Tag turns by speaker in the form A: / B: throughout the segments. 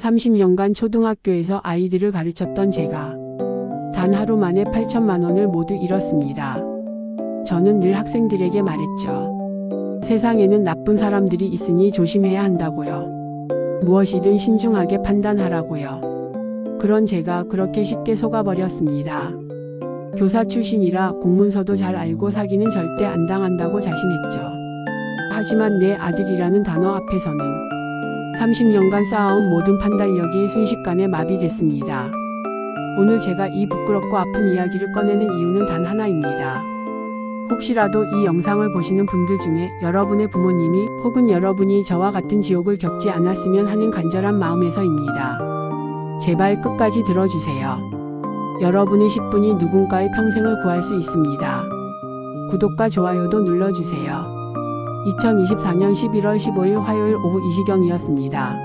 A: 30년간 초등학교에서 아이들을 가르쳤던 제가 단 하루 만에 8천만 원을 모두 잃었습니다. 저는 늘 학생들에게 말했죠. 세상에는 나쁜 사람들이 있으니 조심해야 한다고요. 무엇이든 신중하게 판단하라고요. 그런 제가 그렇게 쉽게 속아버렸습니다. 교사 출신이라 공문서도 잘 알고 사기는 절대 안 당한다고 자신했죠. 하지만 내 아들이라는 단어 앞에서는 30년간 쌓아온 모든 판단력이 순식간에 마비됐습니다. 오늘 제가 이 부끄럽고 아픈 이야기를 꺼내는 이유는 단 하나입니다. 혹시라도 이 영상을 보시는 분들 중에 여러분의 부모님이 혹은 여러분이 저와 같은 지옥을 겪지 않았으면 하는 간절한 마음에서입니다. 제발 끝까지 들어주세요. 여러분의 10분이 누군가의 평생을 구할 수 있습니다. 구독과 좋아요도 눌러주세요. 2024년 11월 15일 화요일 오후 이 시경이었습니다.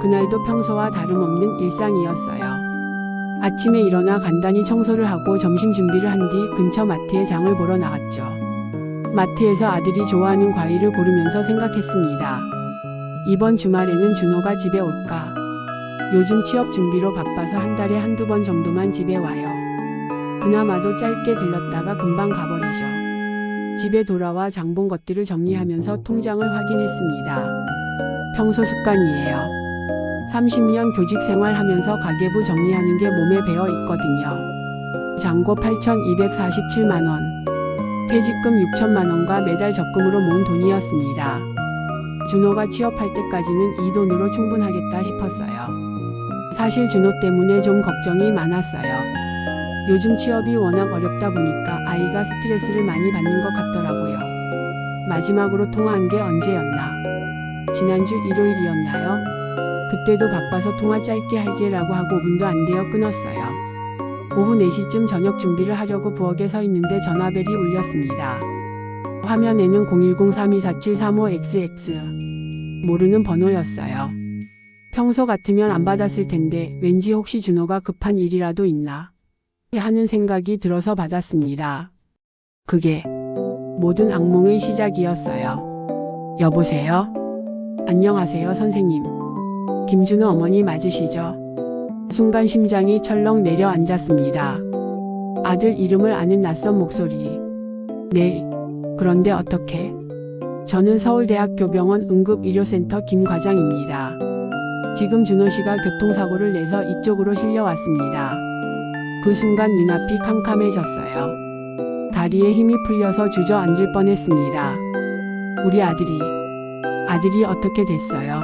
A: 그날도 평소와 다름없는 일상이었어요. 아침에 일어나 간단히 청소를 하고 점심 준비를 한 뒤 근처 마트에 장을 보러 나갔죠. 마트에서 아들이 좋아하는 과일을 고르면서 생각했습니다. 이번 주말에는 준호가 집에 올까? 요즘 취업 준비로 바빠서 한 달에 한두 번 정도만 집에 와요. 그나마도 짧게 들렀다가 금방 가버리죠. 집에 돌아와 장본 것들을 정리하면서 통장을 확인했습니다. 평소 습관이에요. 30년 교직 생활하면서 가계부 정리하는 게 몸에 배어 있거든요. 잔고 8,247만 원. 퇴직금 6천만 원과 매달 적금으로 모은 돈이었습니다. 준호가 취업할 때까지는 이 돈으로 충분하겠다 싶었어요. 사실 준호 때문에 좀 걱정이 많았어요. 요즘 취업이 워낙 어렵다 보니까 아이가 스트레스를 많이 받는 것 같더라고요. 마지막으로 통화한 게 언제였나? 지난주 일요일이었나요? 그때도 바빠서 통화 짧게 할게라고 하고 5분도 안 되어 끊었어요. 오후 4시쯤 저녁 준비를 하려고 부엌에 서 있는데 전화벨이 울렸습니다. 화면에는 010-3247-35XX 모르는 번호였어요. 평소 같으면 안 받았을 텐데 왠지 혹시 준호가 급한 일이라도 있나 하는 생각이 들어서 받았습니다. 그게 모든 악몽의 시작이었어요. 여보세요? 안녕하세요, 선생님. 김준호 어머니 맞으시죠? 순간 심장이 철렁 내려앉았습니다. 아들 이름을 아는 낯선 목소리. 네. 그런데 어떻게? 저는 서울대학교 병원 응급의료센터 김 과장입니다. 지금 준호 씨가 교통사고를 내서 이쪽으로 실려왔습니다. 그 순간 눈앞이 캄캄해졌어요. 다리에 힘이 풀려서 주저앉을 뻔했습니다. 우리 아들이, 아들이 어떻게 됐어요?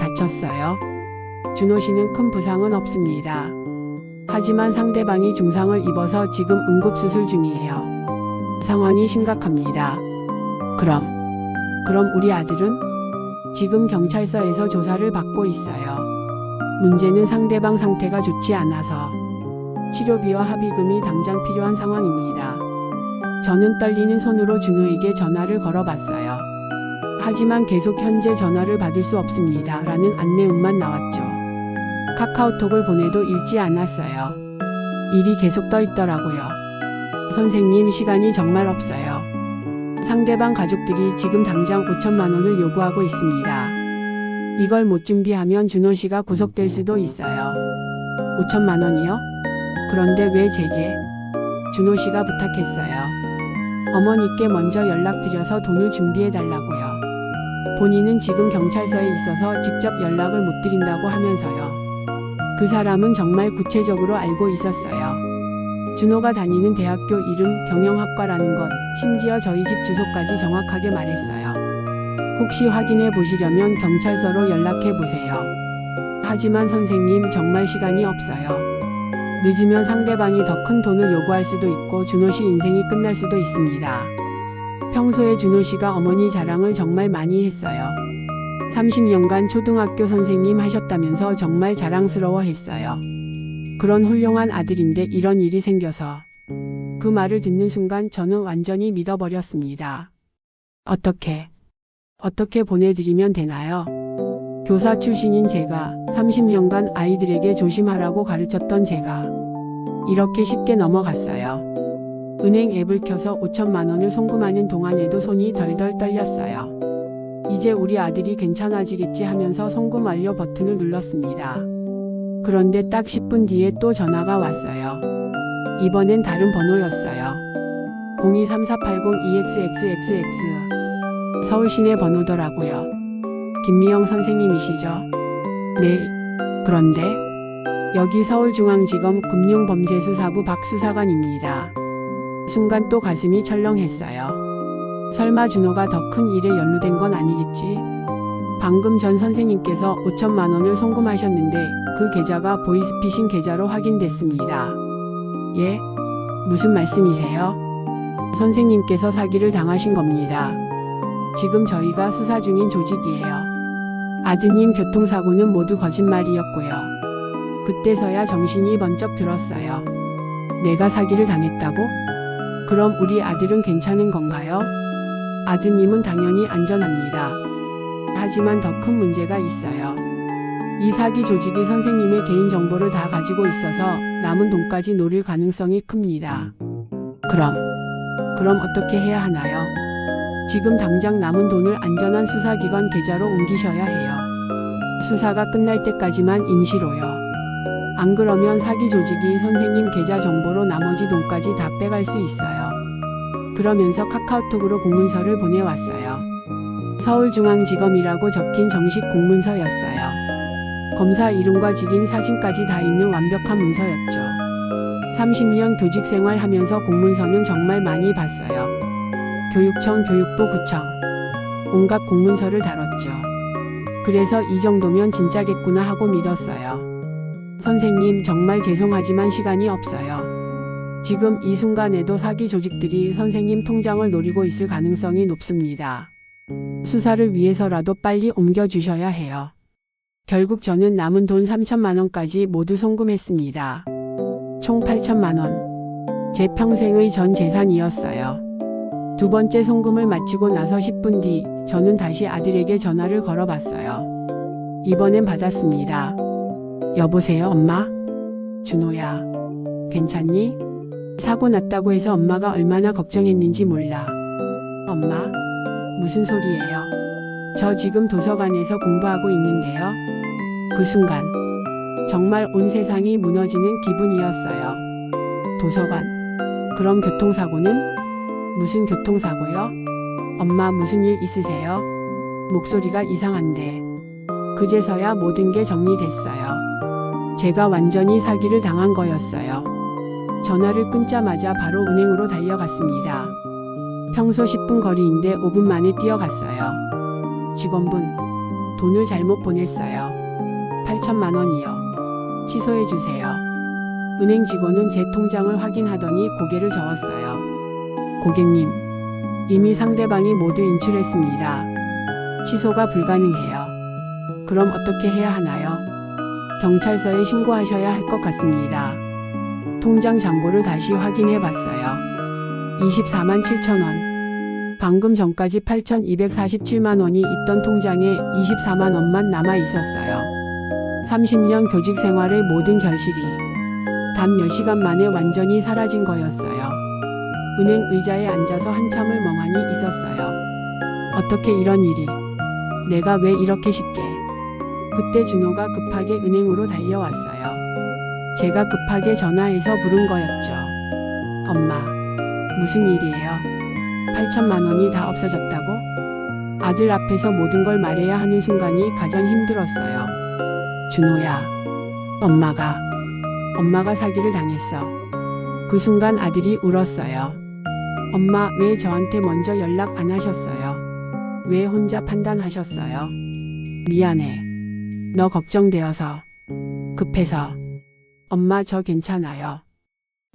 A: 다쳤어요? 준호 씨는 큰 부상은 없습니다. 하지만 상대방이 중상을 입어서 지금 응급수술 중이에요. 상황이 심각합니다. 그럼, 그럼 우리 아들은? 지금 경찰서에서 조사를 받고 있어요. 문제는 상대방 상태가 좋지 않아서 치료비와 합의금이 당장 필요한 상황입니다. 저는 떨리는 손으로 준호에게 전화를 걸어봤어요. 하지만 계속 현재 전화를 받을 수 없습니다. 라는 안내음만 나왔죠. 카카오톡을 보내도 읽지 않았어요. 일이 계속 떠 있더라고요. 선생님 시간이 정말 없어요. 상대방 가족들이 지금 당장 5천만 원을 요구하고 있습니다. 이걸 못 준비하면 준호 씨가 구속될 수도 있어요. 5천만 원이요? 그런데 왜 제게? 준호 씨가 부탁했어요. 어머니께 먼저 연락드려서 돈을 준비해 달라고요. 본인은 지금 경찰서에 있어서 직접 연락을 못 드린다고 하면서요. 그 사람은 정말 구체적으로 알고 있었어요. 준호가 다니는 대학교 이름 경영학과라는 것, 심지어 저희 집 주소까지 정확하게 말했어요. 혹시 확인해 보시려면 경찰서로 연락해 보세요. 하지만 선생님 정말 시간이 없어요. 늦으면 상대방이 더 큰 돈을 요구할 수도 있고 준호 씨 인생이 끝날 수도 있습니다. 평소에 준호 씨가 어머니 자랑을 정말 많이 했어요. 30년간 초등학교 선생님 하셨다면서 정말 자랑스러워 했어요. 그런 훌륭한 아들인데 이런 일이 생겨서 그 말을 듣는 순간 저는 완전히 믿어버렸습니다. 어떻게, 어떻게 보내드리면 되나요? 교사 출신인 제가 30년간 아이들에게 조심하라고 가르쳤던 제가 이렇게 쉽게 넘어갔어요. 은행 앱을 켜서 5천만 원을 송금하는 동안에도 손이 덜덜 떨렸어요. 이제 우리 아들이 괜찮아지겠지 하면서 송금 완료 버튼을 눌렀습니다. 그런데 딱 10분 뒤에 또 전화가 왔어요. 이번엔 다른 번호였어요. 023480EXXXX 서울 시내 번호더라고요. 김미영 선생님이시죠? 네. 그런데 여기 서울중앙지검 금융범죄수사부 박수사관입니다. 순간 또 가슴이 철렁했어요. 설마 준호가 더 큰 일에 연루된 건 아니겠지? 방금 전 선생님께서 5천만 원을 송금하셨는데 그 계좌가 보이스피싱 계좌로 확인됐습니다. 예? 무슨 말씀이세요? 선생님께서 사기를 당하신 겁니다. 지금 저희가 수사 중인 조직이에요. 아드님 교통사고는 모두 거짓말이었고요. 그때서야 정신이 번쩍 들었어요. 내가 사기를 당했다고? 그럼 우리 아들은 괜찮은 건가요? 아드님은 당연히 안전합니다. 하지만 더 큰 문제가 있어요. 이 사기 조직이 선생님의 개인 정보를 다 가지고 있어서 남은 돈까지 노릴 가능성이 큽니다. 그럼, 그럼 어떻게 해야 하나요? 지금 당장 남은 돈을 안전한 수사기관 계좌로 옮기셔야 해요. 수사가 끝날 때까지만 임시로요. 안 그러면 사기 조직이 선생님 계좌 정보로 나머지 돈까지 다 빼갈 수 있어요. 그러면서 카카오톡으로 공문서를 보내왔어요. 서울중앙지검이라고 적힌 정식 공문서였어요. 검사 이름과 직인 사진까지 다 있는 완벽한 문서였죠. 30년 교직 생활하면서 공문서는 정말 많이 봤어요. 교육청, 교육부, 구청. 온갖 공문서를 다뤘죠. 그래서 이 정도면 진짜겠구나 하고 믿었어요. 선생님, 정말 죄송하지만 시간이 없어요. 지금 이 순간에도 사기 조직들이 선생님 통장을 노리고 있을 가능성이 높습니다. 수사를 위해서라도 빨리 옮겨주셔야 해요. 결국 저는 남은 돈 3천만 원까지 모두 송금했습니다. 총 8천만 원. 제 평생의 전 재산이었어요. 두 번째 송금을 마치고 나서 10분 뒤 저는 다시 아들에게 전화를 걸어봤어요. 이번엔 받았습니다. 여보세요, 엄마? 준호야. 괜찮니? 사고 났다고 해서 엄마가 얼마나 걱정했는지 몰라. 엄마, 무슨 소리예요? 저 지금 도서관에서 공부하고 있는데요. 그 순간, 정말 온 세상이 무너지는 기분이었어요. 도서관. 그럼 교통사고는? 무슨 교통사고요? 엄마 무슨 일 있으세요? 목소리가 이상한데. 그제서야 모든 게 정리됐어요. 제가 완전히 사기를 당한 거였어요. 전화를 끊자마자 바로 은행으로 달려갔습니다. 평소 10분 거리인데 5분 만에 뛰어갔어요. 직원분, 돈을 잘못 보냈어요. 8천만 원이요. 취소해 주세요. 은행 직원은 제 통장을 확인하더니 고개를 저었어요. 고객님, 이미 상대방이 모두 인출했습니다. 취소가 불가능해요. 그럼 어떻게 해야 하나요? 경찰서에 신고하셔야 할 것 같습니다. 통장 잔고를 다시 확인해 봤어요. 24만 7천 원. 방금 전까지 8,247만 원이 있던 통장에 24만 원만 남아 있었어요. 30년 교직 생활의 모든 결실이 단 몇 시간 만에 완전히 사라진 거였어요. 은행 의자에 앉아서 한참을 멍하니 있었어요. 어떻게 이런 일이? 내가 왜 이렇게 쉽게? 그때 준호가 급하게 은행으로 달려왔어요. 제가 급하게 전화해서 부른 거였죠. 엄마, 무슨 일이에요? 8천만 원이 다 없어졌다고? 아들 앞에서 모든 걸 말해야 하는 순간이 가장 힘들었어요. 준호야, 엄마가, 엄마가 사기를 당했어. 그 순간 아들이 울었어요. 엄마, 왜 저한테 먼저 연락 안 하셨어요? 왜 혼자 판단하셨어요? 미안해. 너 걱정되어서. 급해서. 엄마, 저 괜찮아요.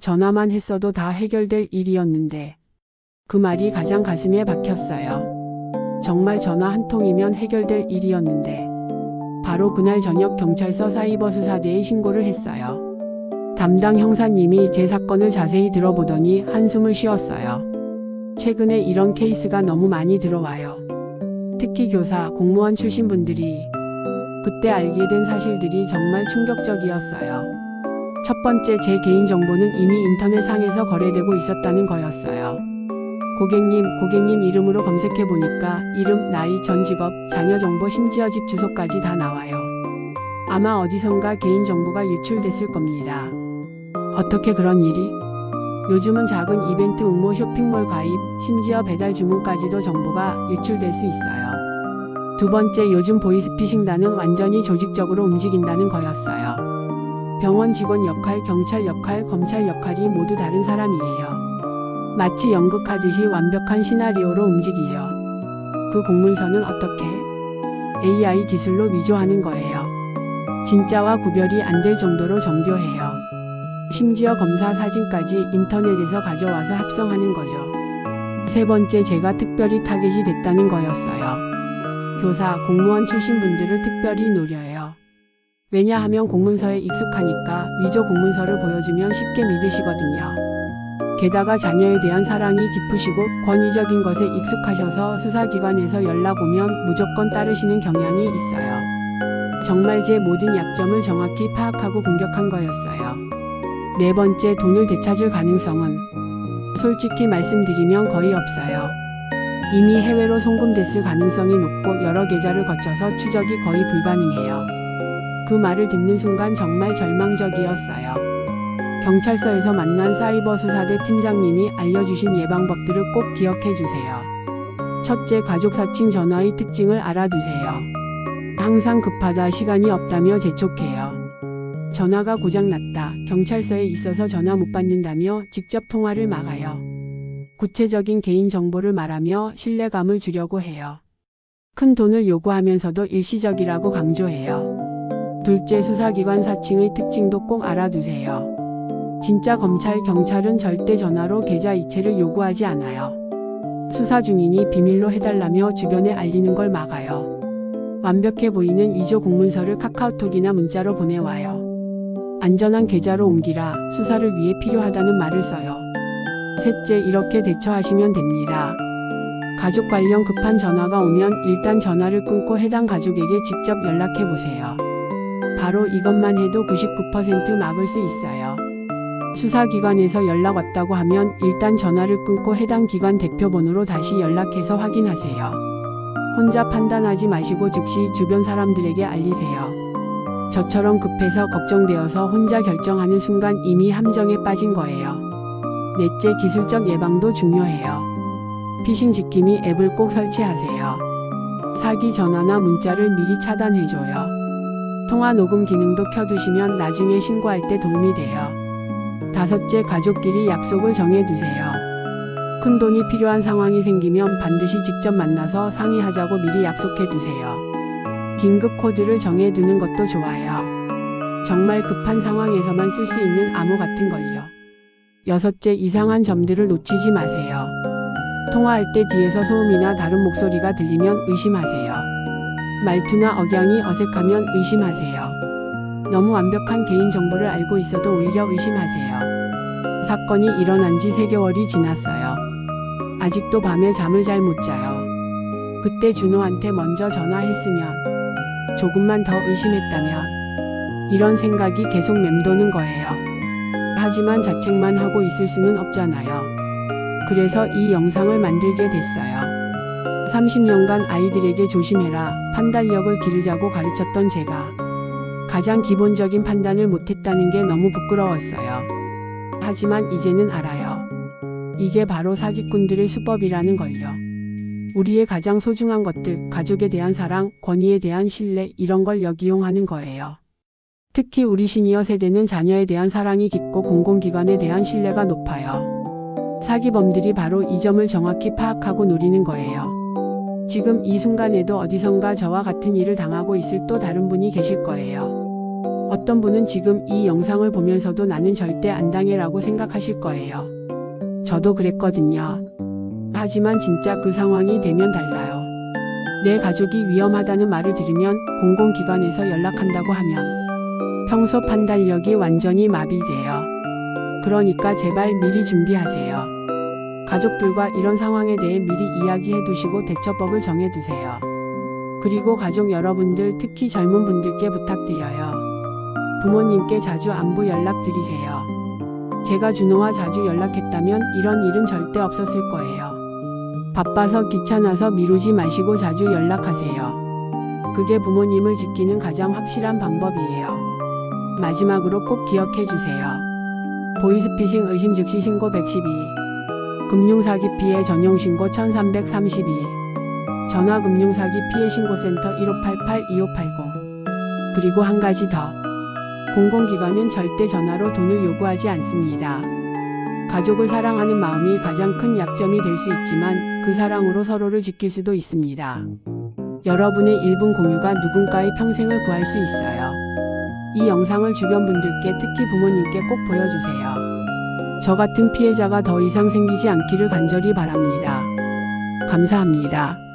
A: 전화만 했어도 다 해결될 일이었는데. 그 말이 가장 가슴에 박혔어요. 정말 전화 한 통이면 해결될 일이었는데. 바로 그날 저녁 경찰서 사이버 수사대에 신고를 했어요. 담당 형사님이 제 사건을 자세히 들어보더니 한숨을 쉬었어요. 최근에 이런 케이스가 너무 많이 들어와요. 특히 교사, 공무원 출신 분들이 그때 알게 된 사실들이 정말 충격적이었어요. 첫 번째 제 개인정보는 이미 인터넷상에서 거래되고 있었다는 거였어요. 고객님, 고객님 이름으로 검색해 보니까 이름, 나이, 전 직업, 자녀 정보, 심지어 집 주소까지 다 나와요. 아마 어디선가 개인 정보가 유출됐을 겁니다. 어떻게 그런 일이? 요즘은 작은 이벤트 응모 쇼핑몰 가입, 심지어 배달 주문까지도 정보가 유출될 수 있어요. 두 번째 요즘 보이스피싱단은 완전히 조직적으로 움직인다는 거였어요. 병원 직원 역할, 경찰 역할, 검찰 역할이 모두 다른 사람이에요. 마치 연극하듯이 완벽한 시나리오로 움직이죠. 그 공문서는 어떻게? AI 기술로 위조하는 거예요. 진짜와 구별이 안 될 정도로 정교해요. 심지어 검사 사진까지 인터넷에서 가져와서 합성하는 거죠. 세 번째 제가 특별히 타겟이 됐다는 거였어요. 교사, 공무원 출신 분들을 특별히 노려요. 왜냐하면 공문서에 익숙하니까 위조 공문서를 보여주면 쉽게 믿으시거든요. 게다가 자녀에 대한 사랑이 깊으시고 권위적인 것에 익숙하셔서 수사기관에서 연락 오면 무조건 따르시는 경향이 있어요. 정말 제 모든 약점을 정확히 파악하고 공격한 거였어요. 네 번째 돈을 되찾을 가능성은 솔직히 말씀드리면 거의 없어요. 이미 해외로 송금됐을 가능성이 높고 여러 계좌를 거쳐서 추적이 거의 불가능해요. 그 말을 듣는 순간 정말 절망적이었어요. 경찰서에서 만난 사이버 수사대 팀장님이 알려주신 예방법들을 꼭 기억해 주세요. 첫째, 가족 사칭 전화의 특징을 알아두세요. 항상 급하다, 시간이 없다며 재촉해요. 전화가 고장났다, 경찰서에 있어서 전화 못 받는다며 직접 통화를 막아요. 구체적인 개인 정보를 말하며 신뢰감을 주려고 해요. 큰 돈을 요구하면서도 일시적이라고 강조해요. 둘째, 수사기관 사칭의 특징도 꼭 알아두세요. 진짜 검찰, 경찰은 절대 전화로 계좌 이체를 요구하지 않아요. 수사 중이니 비밀로 해달라며 주변에 알리는 걸 막아요. 완벽해 보이는 위조 공문서를 카카오톡이나 문자로 보내와요. 안전한 계좌로 옮기라 수사를 위해 필요하다는 말을 써요. 셋째, 이렇게 대처하시면 됩니다. 가족 관련 급한 전화가 오면 일단 전화를 끊고 해당 가족에게 직접 연락해 보세요. 바로 이것만 해도 99% 막을 수 있어요. 수사기관에서 연락 왔다고 하면 일단 전화를 끊고 해당 기관 대표번호로 다시 연락해서 확인하세요. 혼자 판단하지 마시고 즉시 주변 사람들에게 알리세요. 저처럼 급해서 걱정되어서 혼자 결정하는 순간 이미 함정에 빠진 거예요. 넷째, 기술적 예방도 중요해요. 피싱 지킴이 앱을 꼭 설치하세요. 사기 전화나 문자를 미리 차단해줘요. 통화 녹음 기능도 켜두시면 나중에 신고할 때 도움이 돼요. 다섯째, 가족끼리 약속을 정해두세요. 큰 돈이 필요한 상황이 생기면 반드시 직접 만나서 상의하자고 미리 약속해두세요. 긴급 코드를 정해두는 것도 좋아요. 정말 급한 상황에서만 쓸 수 있는 암호 같은 걸요. 여섯째, 이상한 점들을 놓치지 마세요. 통화할 때 뒤에서 소음이나 다른 목소리가 들리면 의심하세요. 말투나 억양이 어색하면 의심하세요. 너무 완벽한 개인 정보를 알고 있어도 오히려 의심하세요. 사건이 일어난 지 3개월이 지났어요. 아직도 밤에 잠을 잘 못 자요. 그때 준호한테 먼저 전화했으면, 조금만 더 의심했다면, 이런 생각이 계속 맴도는 거예요. 하지만 자책만 하고 있을 수는 없잖아요. 그래서 이 영상을 만들게 됐어요. 30년간 아이들에게 조심해라, 판단력을 기르자고 가르쳤던 제가 가장 기본적인 판단을 못했다는 게 너무 부끄러웠어요. 하지만 이제는 알아요. 이게 바로 사기꾼들의 수법이라는 걸요. 우리의 가장 소중한 것들, 가족에 대한 사랑, 권위에 대한 신뢰, 이런 걸 역이용하는 거예요. 특히 우리 시니어 세대는 자녀에 대한 사랑이 깊고 공공기관에 대한 신뢰가 높아요. 사기범들이 바로 이 점을 정확히 파악하고 노리는 거예요. 지금 이 순간에도 어디선가 저와 같은 일을 당하고 있을 또 다른 분이 계실 거예요. 어떤 분은 지금 이 영상을 보면서도 나는 절대 안 당해라고 생각하실 거예요. 저도 그랬거든요. 하지만 진짜 그 상황이 되면 달라요. 내 가족이 위험하다는 말을 들으면 공공기관에서 연락한다고 하면 평소 판단력이 완전히 마비돼요. 그러니까 제발 미리 준비하세요. 가족들과 이런 상황에 대해 미리 이야기해 두시고 대처법을 정해 두세요. 그리고 가족 여러분들 특히 젊은 분들께 부탁드려요. 부모님께 자주 안부 연락 드리세요. 제가 준호와 자주 연락했다면 이런 일은 절대 없었을 거예요. 바빠서 귀찮아서 미루지 마시고 자주 연락하세요. 그게 부모님을 지키는 가장 확실한 방법이에요. 마지막으로 꼭 기억해 주세요. 보이스피싱 의심 즉시 신고 112. 금융사기 피해 전용 신고 1332. 전화 금융사기 피해 신고센터 1588-2580. 그리고 한 가지 더. 공공기관은 절대 전화로 돈을 요구하지 않습니다. 가족을 사랑하는 마음이 가장 큰 약점이 될 수 있지만 그 사랑으로 서로를 지킬 수도 있습니다. 여러분의 1분 공유가 누군가의 평생을 구할 수 있어요. 이 영상을 주변 분들께 특히 부모님께 꼭 보여주세요. 저 같은 피해자가 더 이상 생기지 않기를 간절히 바랍니다. 감사합니다.